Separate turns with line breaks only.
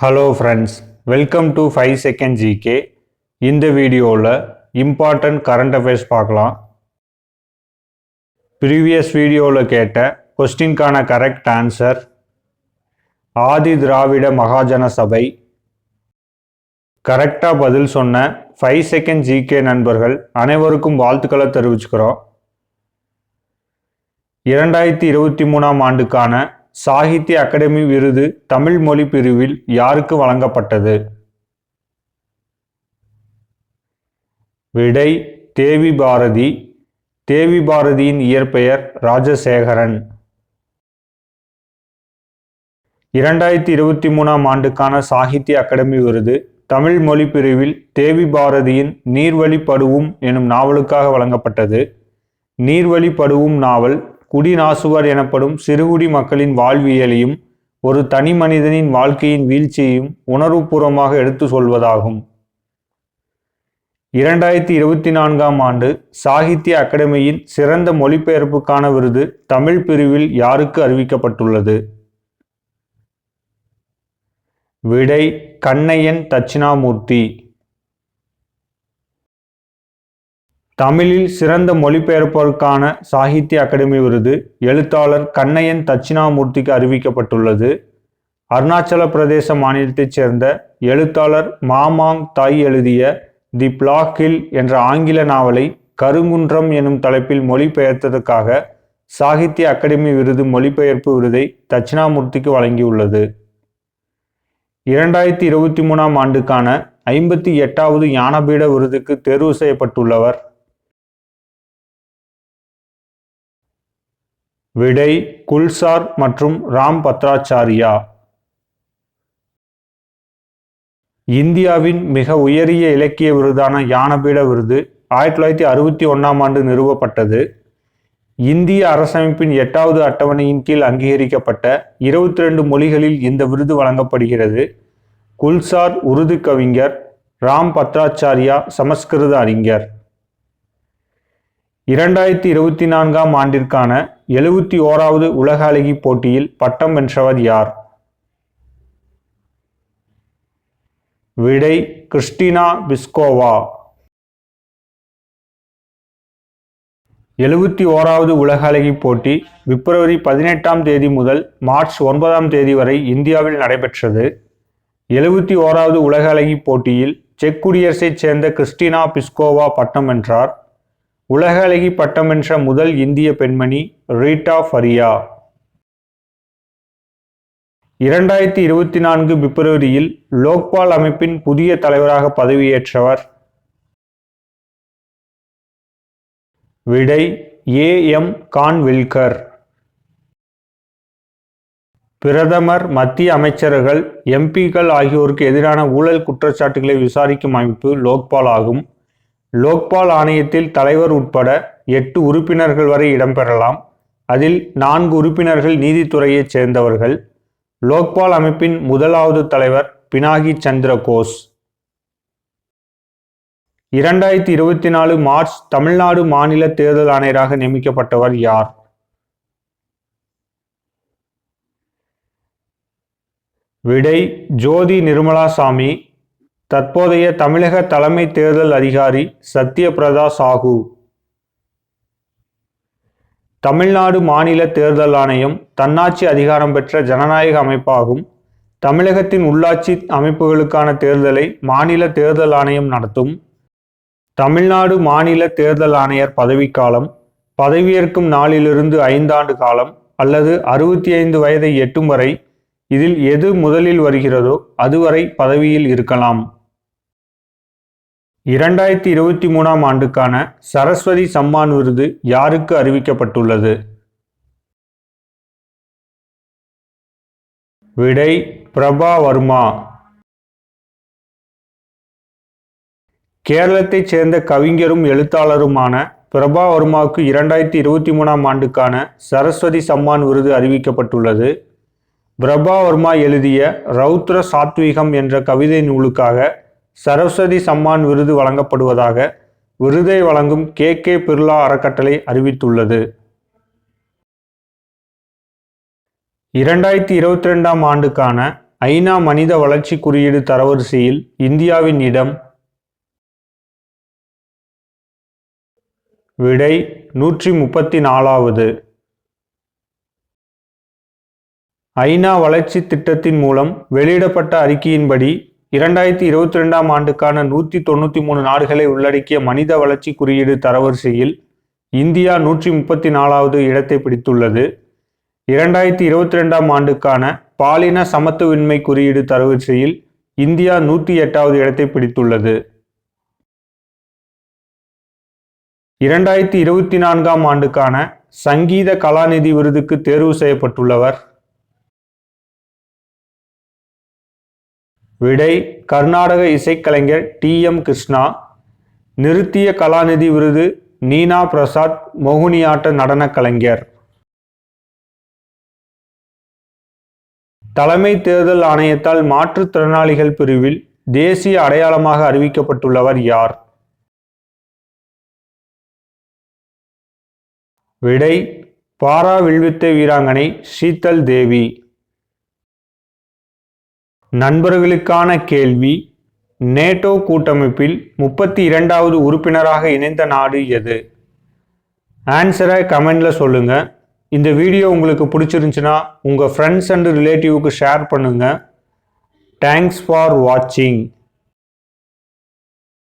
Hello friends welcome to five second GK இந்த வீடியோவில் important current affairs பார்க்கலாம். Previous வீடியோவில் கேட்ட கொஸ்டின்கான கரெக்ட் ஆன்சர் ஆதி திராவிட மகாஜன சபை. கரெக்டாக பதில் சொன்ன ஃபைவ் செகண்ட் ஜிகே நண்பர்கள் அனைவருக்கும் வாழ்த்துக்களை தெரிவிச்சுக்கிறோம். இரண்டாயிரத்தி இருபத்தி மூணாம் ஆண்டுக்கான சாகித்ய அகாடமி விருது தமிழ் மொழி பிரிவில் யாருக்கு வழங்கப்பட்டது? விடை தேவி பாரதி. தேவி பாரதியின் இயற்பெயர் ராஜசேகரன். இரண்டாயிரத்தி இருபத்தி மூணாம் ஆண்டுக்கான சாகித்ய அகாடமி விருது தமிழ் மொழி பிரிவில் தேவி பாரதியின் நீர்வழி படுவும் எனும் நாவலுக்காக வழங்கப்பட்டது. நீர்வழி படுவும் நாவல் குடிநாசுவர் எனப்படும் சிறுகுடி மக்களின் வாழ்வியலையும் ஒரு தனி மனிதனின் வாழ்க்கையின் வீழ்ச்சியையும் உணர்வுபூர்வமாக எடுத்து சொல்வதாகும். இரண்டாயிரத்தி இருபத்தி நான்காம் ஆண்டு சாகித்ய அகாடமியின் சிறந்த மொழிபெயர்ப்புக்கான விருது தமிழ் பிரிவில் யாருக்கு அறிவிக்கப்பட்டுள்ளது? விடை கண்ணையன் தட்சிணாமூர்த்தி. தமிழில் சிறந்த மொழிபெயர்ப்போருக்கான சாகித்ய அகாடமி விருது எழுத்தாளர் கண்ணையன் தட்சிணாமூர்த்திக்கு அறிவிக்கப்பட்டுள்ளது. அருணாச்சல பிரதேச மாநிலத்தைச் சேர்ந்த எழுத்தாளர் மாமாங் தாய் எழுதிய தி பிளாக் ஹில் என்ற ஆங்கில நாவலை கருங்குன்றம் எனும் தலைப்பில் மொழிபெயர்த்ததற்காக சாகித்ய அகாடமி விருது மொழிபெயர்ப்பு விருதை தட்சிணாமூர்த்திக்கு வழங்கியுள்ளது. இரண்டாயிரத்தி இருபத்தி மூணாம் ஆண்டுக்கான ஐம்பத்தி எட்டாவது ஞானபீட விருதுக்கு தேர்வு செய்யப்பட்டுள்ளவர் விடை குல்சார் மற்றும் ராம் பத்ராச்சாரியா. இந்தியாவின் மிக உயரிய இலக்கிய விருதான ஞானபீட விருது ஆயிரத்தி தொள்ளாயிரத்தி அறுபத்தி ஒன்றாம் ஆண்டு நிறுவப்பட்டது. இந்திய அரசமைப்பின் எட்டாவது அட்டவணையின் கீழ் அங்கீகரிக்கப்பட்ட இருபத்தி ரெண்டு மொழிகளில் இந்த விருது வழங்கப்படுகிறது. குல்சார் உருது கவிஞர் ராம் பத்ராச்சாரியா சமஸ்கிருத அறிஞர். இரண்டாயிரத்தி இருபத்தி நான்காம் ஆண்டிற்கான எழுபத்தி ஓராவது உலக அழகி போட்டியில் பட்டம் வென்றவர் யார்? விடை கிறிஸ்டினா பிஸ்கோவா. எழுபத்தி ஓராவது உலக அழகி போட்டி பிப்ரவரி பதினெட்டாம் தேதி முதல் மார்ச் ஒன்பதாம் தேதி வரை இந்தியாவில் நடைபெற்றது. எழுபத்தி ஓராவது உலக அழகி போட்டியில் செக் குடியரசைச் சேர்ந்த கிறிஸ்டினா பிஸ்கோவா பட்டம் வென்றார். உலக அழகி பட்டம் வென்ற முதல் இந்திய பெண்மணி ரீட்டா ஃபரியா. இரண்டாயிரத்தி இருபத்தி நான்கு பிப்ரவரியில் லோக்பால் அமைப்பின் புதிய தலைவராக பதவியேற்றவர். விடை ஏ. எம். கான்வில்கர். பிரதமர் மத்திய அமைச்சர்கள் எம்பிக்கள் ஆகியோருக்கு எதிரான ஊழல் குற்றச்சாட்டுகளை விசாரிக்கும் அமைப்பு லோக்பால் ஆகும். லோக்பால் ஆணையத்தில் தலைவர் உட்பட எட்டு உறுப்பினர்கள் வரை இடம்பெறலாம். அதில் நான்கு உறுப்பினர்கள் நீதித்துறையைச் சேர்ந்தவர்கள். லோக்பால் அமைப்பின் முதலாவது தலைவர் பினாகி சந்திர கோஸ் இரண்டாயிரத்தி இருபத்தி நாலு மார்ச் தமிழ்நாடு மாநில தேர்தல் ஆணையராக நியமிக்கப்பட்டவர் யார்? விடை ஜோதி நிர்மலாசாமி தற்போதைய தமிழக தலைமை தேர்தல் அதிகாரி சத்யபிரதா சாஹூ. தமிழ்நாடு மாநில தேர்தல் ஆணையம் தன்னாட்சி அதிகாரம் பெற்ற ஜனநாயக அமைப்பாகும். தமிழகத்தின் உள்ளாட்சி அமைப்புகளுக்கான தேர்தலை மாநில தேர்தல் ஆணையம் நடத்தும். தமிழ்நாடு மாநில தேர்தல் ஆணையர் பதவிக்காலம் பதவியேற்கும் நாளிலிருந்து ஐந்தாண்டு காலம் அல்லது அறுபத்தி ஐந்து வயதை எட்டும் வரை இதில் எது முதலில் வருகிறதோ அதுவரை பதவியில் இருக்கலாம். இரண்டாயிரத்தி இருபத்தி மூணாம் ஆண்டுக்கான சரஸ்வதி சம்மான் விருது யாருக்கு அறிவிக்கப்பட்டுள்ளது? விடை பிரபா வர்மா. கேரளத்தைச் சேர்ந்த கவிஞரும் எழுத்தாளருமான பிரபா வர்மாவுக்கு இரண்டாயிரத்தி இருபத்தி மூணாம் ஆண்டுக்கான சரஸ்வதி சம்மான் விருது அறிவிக்கப்பட்டுள்ளது. பிரபா வர்மா எழுதிய ரௌத்ர சாத்வீகம் என்ற கவிதை நூலுக்காக சரஸ்வதி சம்மான் விருது வழங்கப்படுவதாக விருதை வழங்கும் கே கே பிர்லா அறக்கட்டளை அறிவித்துள்ளது. இரண்டாயிரத்தி இருபத்தி ரெண்டாம் ஆண்டுக்கான ஐநா மனித வளர்ச்சி குறியீடு தரவரிசையில் இந்தியாவின் இடம் விடை நூற்றி முப்பத்தி நாலாவது. ஐநா வளர்ச்சி திட்டத்தின் மூலம் வெளியிடப்பட்ட அறிக்கையின்படி இரண்டாயிரத்தி இருபத்தி ரெண்டாம் ஆண்டுக்கான நூற்றி தொண்ணூற்றி மூணு நாடுகளை உள்ளடக்கிய மனித வளர்ச்சி குறியீடு தரவரிசையில் இந்தியா நூற்றி முப்பத்தி நாலாவது இடத்தை பிடித்துள்ளது. இரண்டாயிரத்தி இருபத்தி ரெண்டாம் ஆண்டுக்கான பாலின சமத்துவின்மை குறியீடு தரவரிசையில் இந்தியா நூற்றி எட்டாவது இடத்தை பிடித்துள்ளது. இரண்டாயிரத்தி இருபத்தி நான்காம் ஆண்டுக்கான சங்கீத கலாநிதி விருதுக்கு தேர்வு செய்யப்பட்டுள்ளவர் விடை கர்நாடக இசைக்கலைஞர் டி எம் கிருஷ்ணா நிறுத்திய கலாநிதி விருது நீனா பிரசாத் மோகினியாட்ட நடனக் கலைஞர். தலைமை தேர்தல் ஆணையத்தால் மாற்றுத்திறனாளிகள் பிரிவில் தேசிய அடையாளமாக அறிவிக்கப்பட்டுள்ளவர் யார்? விடை பாரா வில்வித்தை வீராங்கனை ஷீதல் தேவி. நண்பர்களுக்கான கேள்வி நேட்டோ கூட்டமைப்பில் முப்பத்தி இரண்டாவது உறுப்பினராக இணைந்த நாடு எது? ஆன்சரை கமெண்டில் சொல்லுங்கள் இந்த வீடியோ உங்களுக்கு பிடிச்சிருந்துச்சுன்னா உங்கள் ஃப்ரெண்ட்ஸ் அண்ட் ரிலேட்டிவ்க்கு ஷேர் பண்ணுங்கள் தேங்க்ஸ் ஃபார் வாட்சிங்